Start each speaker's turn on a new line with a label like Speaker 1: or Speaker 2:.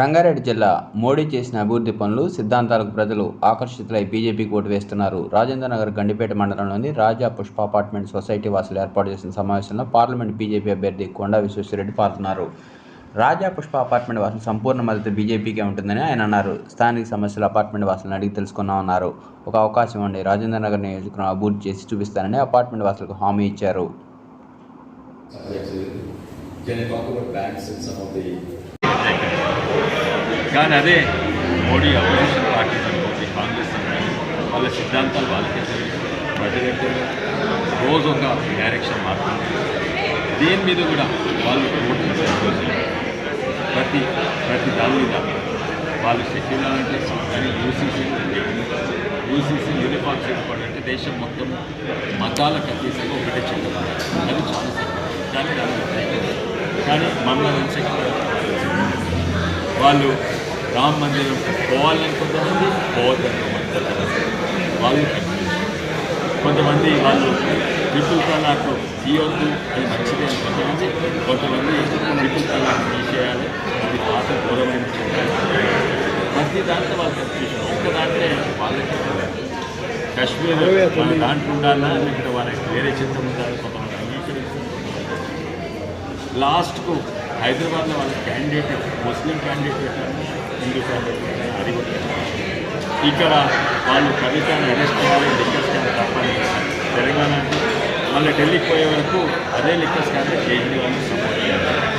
Speaker 1: రంగారెడ్డి జిల్లా మోడీ చేసిన అభివృద్ధి పనులు సిద్ధాంతాలకు ప్రజలు ఆకర్షితులై బీజేపీకి ఓటు వేస్తున్నారు. రాజేంద్ర నగర్ గండిపేట మండలంలోని రాజా పుష్ప అపార్ట్మెంట్ సొసైటీ వాసులు ఏర్పాటు చేసిన సమావేశంలో పార్లమెంట్ బీజేపీ అభ్యర్థి కొండా విశ్వేశ్వరరెడ్డి పాల్గొన్నారు. రాజా పుష్ప అపార్ట్మెంట్ వాసులు సంపూర్ణ మద్దతు బీజేపీకే ఉంటుందని ఆయన అన్నారు. స్థానిక సమస్యలు అపార్ట్మెంట్ వాసులను అడిగి తెలుసుకున్నామన్నారు ఒక అవకాశం ఉండి రాజేంద్ర నగర్ నియోజకవర్గం అభివృద్ధి చేసి చూపిస్తానని అపార్ట్మెంట్ వాసులకు హామీ ఇచ్చారు.
Speaker 2: Can you talk about banks and some of the
Speaker 3: కానీ అదే మోడీ అపోజిషన్ పార్టీస్ అనుకోండి కాంగ్రెస్ అనుకోండి వాళ్ళ సిద్ధాంతాలు వాళ్ళకే తెలుసు ప్రజలకు రోజు ఒక డైరెక్షన్ మారుతుంది దేని మీద కూడా వాళ్ళు ఓట్లు ప్రతి ప్రతి దాని మీద వాళ్ళు సెక్యులర్ అంటే కానీ యూసీసీ యూసీసీ యూనిఫామ్ చేయబడి అంటే దేశం మొత్తం మతాలకు అతీతంగా ఒకటే చెప్తున్నారు అది చాలా సెక్యులర్ కానీ దాని కానీ మమ్మల్ని వాళ్ళు రామ మందిరం పోవాలని కొంతమంది పోవద్దని కొంతమంది వాళ్ళు కొంతమంది వాళ్ళు ట్రిపుల్ తలాక్ తీయొద్దు అది మంచిదే అని కొంతమంది కొంతమంది ట్రిపుల్ తలాక్ తీసేయాలి అది పాత ఘోరమైన. ప్రతి దాంట్లో వాళ్ళు కన్ఫ్యూజన్ ఒక్క దాంట్లో వాళ్ళకి కాశ్మీర్ దాంట్లో ఉండాలా లేకపోతే వాళ్ళకి వేరే చిత్తం ఉండాలి కొంతమంది లాస్ట్కు హైదరాబాద్లో వాళ్ళ క్యాండిడేట్ ముస్లిం క్యాండిడేట్ పెట్టారు హిందూ ఇక్కడ వాళ్ళు కవితను అరెస్ట్ చేయాలి లిక్కర్ స్కామ్ తప్పని తెలంగాణ మళ్ళీ ఢిల్లీకి పోయే వరకు అదే లిక్కర్ స్కామ్ కేజ్రీవాల్ని సపోర్ట్ చేయాలి.